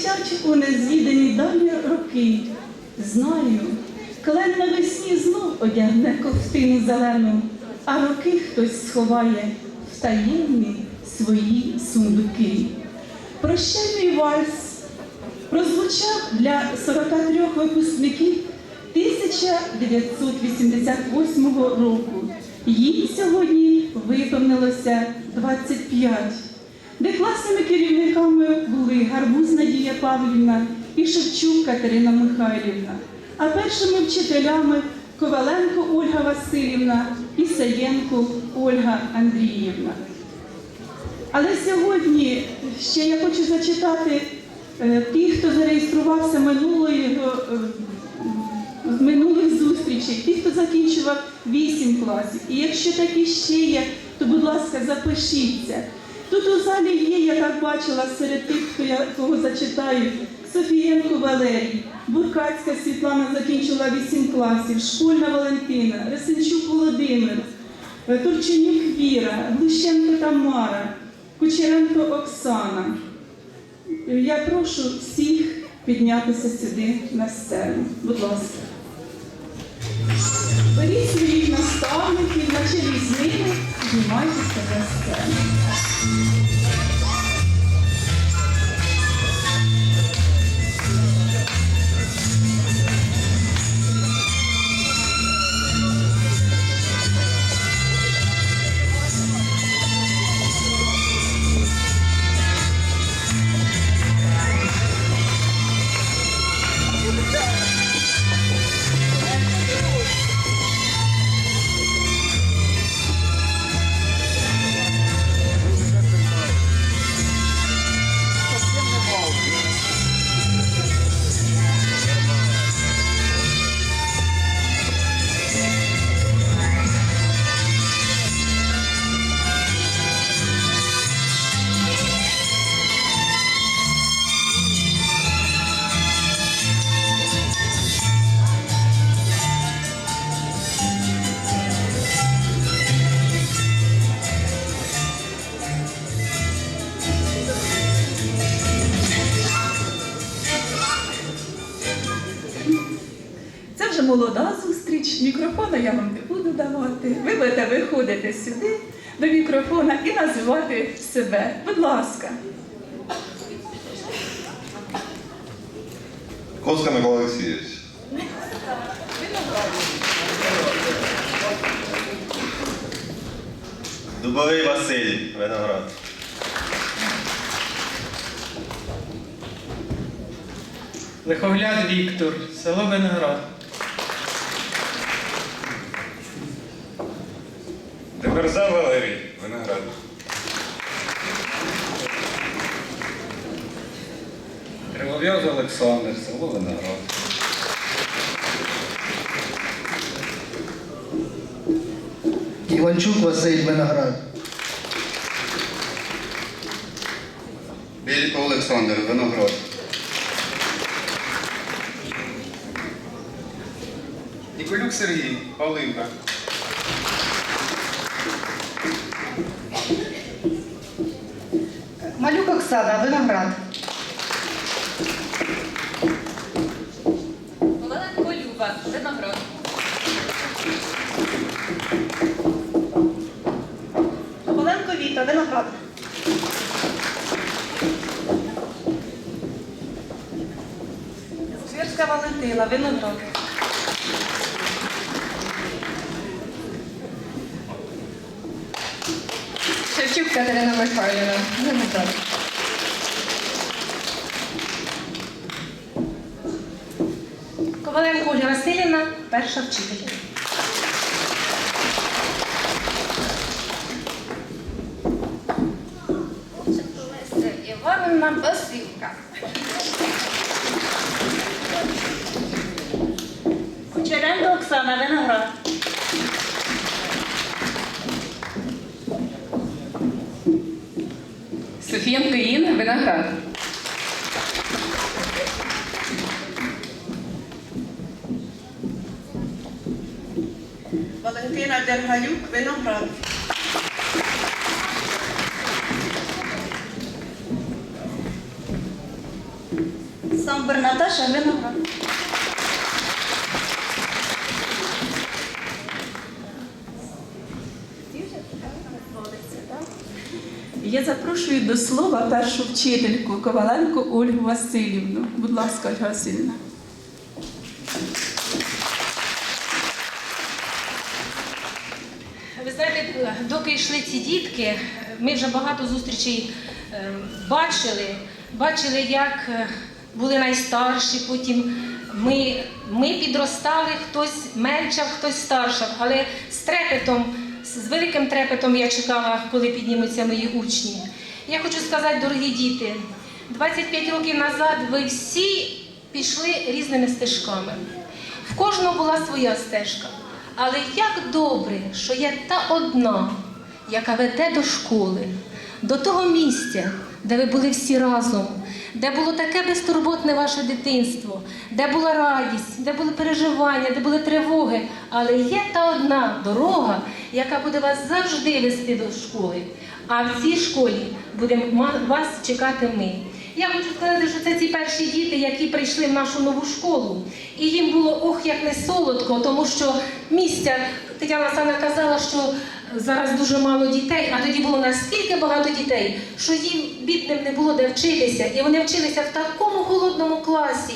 летять у незвідані далі роки. Знаю, клен навесні знов одягне ковтину зелену, а роки хтось сховає в таємні свої сундуки. Прощальний вальс прозвучав для 43 випускників 1988 року. Їй сьогодні виповнилося 25, де класними керівниками були Гарбуз Надія Павлівна і Шевчук Катерина Михайлівна, а першими вчителями Коваленко Ольга Васильівна і Саєнко Ольга Андріївна. Але сьогодні ще я хочу зачитати е, тих, хто зареєструвався минулої, е, минулих зустрічей, тих, хто закінчував 8 класів. І якщо такі ще є, то, будь ласка, запишіться. Тут у залі є, я так бачила, серед тих, хто я кого зачитаю, Софієнко Валерій, Буркацька Світлана закінчила 8 класів, Школьна Валентина, Ресенчук Володимир, Е, Турченюк Віра, Глущенко Тамара, Кучеренко Оксана. Я прошу всіх піднятися сюди на сцену. Будь ласка. Беріть своїх наставників, на чолі з ними, знімайтеся на сцену. Це молода зустріч. Мікрофона я вам не буду давати. Ви будете виходити сюди до мікрофона і називати себе. Будь ласка. Коцка Микола Олексійович. Дубовий Василь, виноград. Лихогляд Віктор, село Виноград. Демерза Валерій. Виноград. Кривов'яз Виноград. Іванчук Василь Виноград. Біліко Олександр, Виноград. Ніколюк Сергій. Павлинка. Малюк Оксана, виноград. Віта, виноград. Свірська Валентина, виноград. Шевчук Катерина Михайлівна, виноград. Коваленко Ольга Васильівна, перша вчителька. Кучеренко Оксана, виноград. Софієнко Інна, виноград. Валентина Дергалюк, виноград. Самбер Наташа Виноград. Я запрошую до слова першу вчительку Коваленко Ольгу Васильівну. Будь ласка, Ольга Васильівна. Ви знаєте, доки йшли ці дітки, ми вже багато зустрічей е, бачили. Бачили, як е, були найстарші, потім ми, ми підростали, хтось меншав, хтось старшав. Але з трепетом, з великим трепетом я чекала, коли піднімуться мої учні. Я хочу сказати, дорогі діти, 25 років назад ви всі пішли різними стежками. В кожного була своя стежка. Але як добре, що є та одна, яка веде до школи, до того місця, де ви були всі разом, де було таке безтурботне ваше дитинство, де була радість, де були переживання, де були тривоги. Але є та одна дорога, яка буде вас завжди вести до школи. А в цій школі будемо вас чекати ми. Я хочу сказати, що це ці перші діти, які прийшли в нашу нову школу. І їм було ох, як не солодко, тому що місця, Тетяна Сана казала, що зараз дуже мало дітей, а тоді було настільки багато дітей, що їм бідним не було де вчитися. І вони вчилися в такому холодному класі.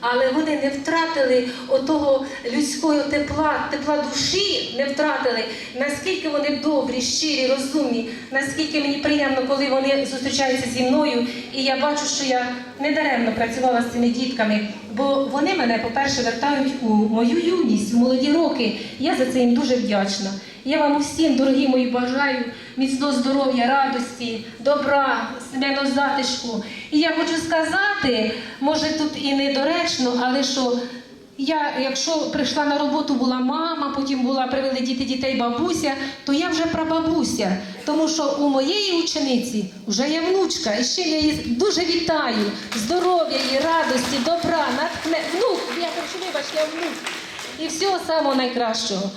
Але вони не втратили отого людського тепла, тепла душі не втратили. Наскільки вони добрі, щирі, розумні, наскільки мені приємно, коли вони зустрічаються зі мною, і я бачу, що я недаремно працювала з цими дітками, бо вони мене, по-перше, вертають у мою юність, у молоді роки. Я за це їм дуже вдячна. Я вам усім, дорогі мої, бажаю міцного здоров'я, радості, добра, сімейного затишку. І я хочу сказати, може тут і недоречно, але що я, якщо прийшла на роботу, була мама, потім була привели діти дітей бабуся, то я вже прабабуся, тому що у моєї учениці вже є внучка, і ще я її дуже вітаю. Здоров'я їй, радості, добра, натхне. Внук, я прошу, вибачте, внук. І всього самого найкращого.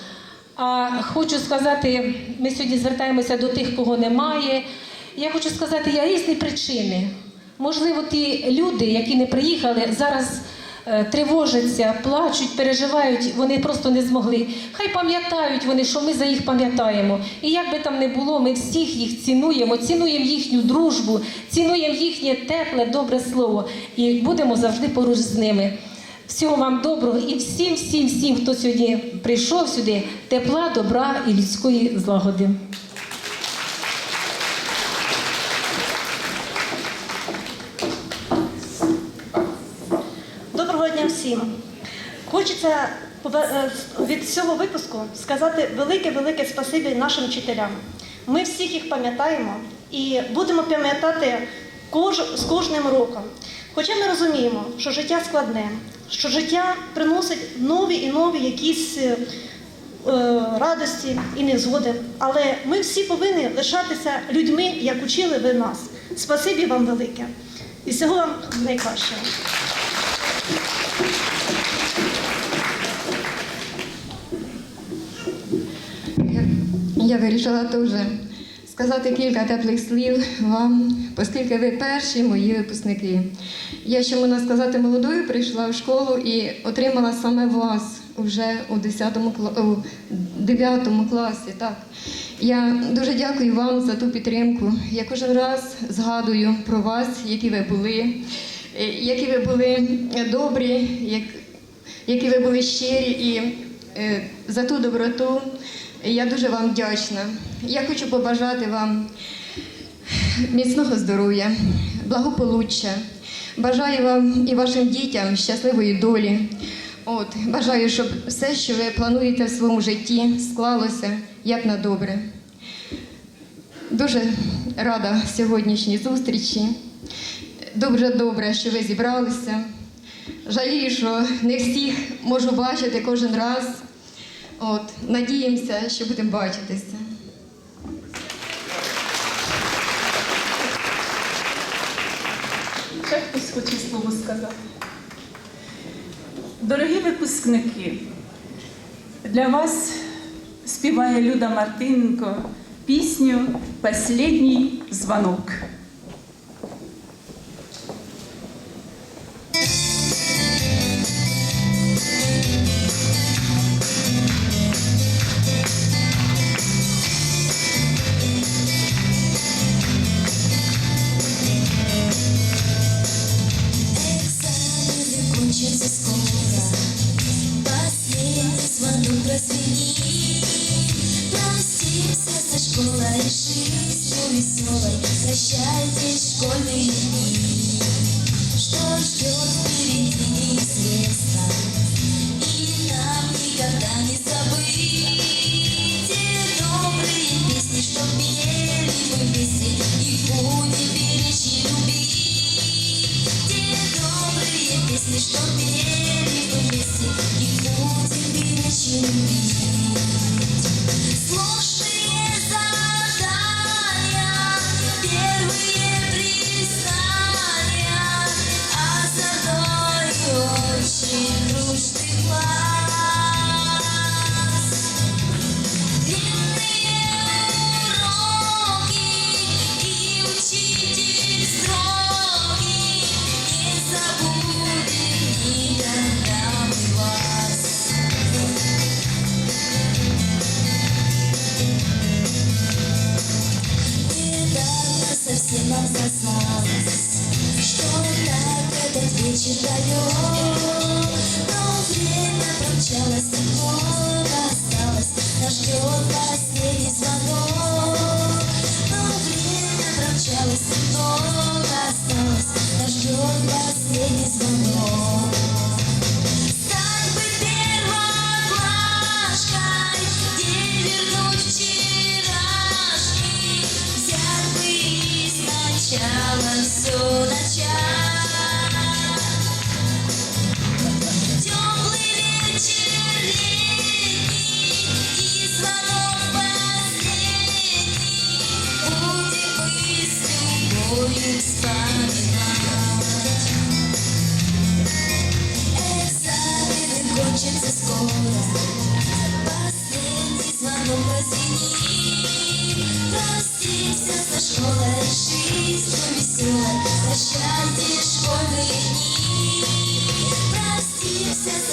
А хочу сказати, ми сьогодні звертаємося до тих, кого немає. Я хочу сказати, є різні причини. Можливо, ті люди, які не приїхали, зараз е, тривожаться, плачуть, переживають, вони просто не змогли. Хай пам'ятають вони, що ми за їх пам'ятаємо. І як би там не було, ми всіх їх цінуємо, цінуємо їхню дружбу, цінуємо їхнє тепле, добре слово і будемо завжди поруч з ними. Всього вам доброго і всім, всім, всім, хто сьогодні прийшов сюди, тепла, добра і людської злагоди. Доброго дня всім. Хочеться е, від цього випуску сказати велике-велике спасибі нашим вчителям. Ми всіх їх пам'ятаємо і будемо пам'ятати кож- з кожним роком. Хоча ми розуміємо, що життя складне, що життя приносить нові і нові якісь е, е, радості і незгоди. Але ми всі повинні лишатися людьми, як учили ви нас. Спасибі вам велике. І всього вам найкращого. Я вирішила теж сказати кілька теплих слів вам, оскільки ви перші мої випускники. Я ще можна сказати, молодою прийшла в школу і отримала саме вас вже у 10 кла- у 9 класі. Так. Я дуже дякую вам за ту підтримку. Я кожен раз згадую про вас, які ви були, е, які ви були добрі, які ви були щирі і е, за ту доброту. Я дуже вам вдячна. Я хочу побажати вам міцного здоров'я, благополуччя. Бажаю вам і вашим дітям щасливої долі. От, бажаю, щоб все, що ви плануєте в своєму житті, склалося як на добре. Дуже рада сьогоднішній зустрічі. Дуже добре, що ви зібралися. Жалію, що не всіх можу бачити кожен раз. От, надіємося, що будемо бачитися. Ще хтось хоче слово сказати. Дорогі випускники, для вас співає Люда Мартиненко пісню «Последній дзвонок». звенит Прости, сердце школа и жизнь веселой Прощайте школьные дни Что ждет впереди неизвестно И нам никогда не забыть Те добрые песни, что пели мы И будем беречь любить. Те добрые песни, что пели Слов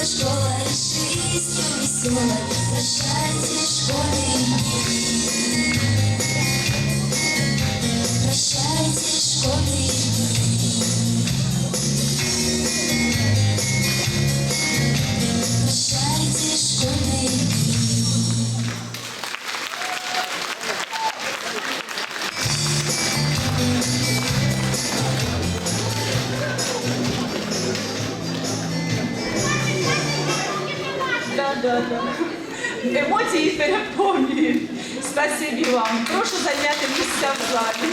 школа, расширись, весело, прощайте школе. Спасибі вам. Прошу зайняти місця в залі.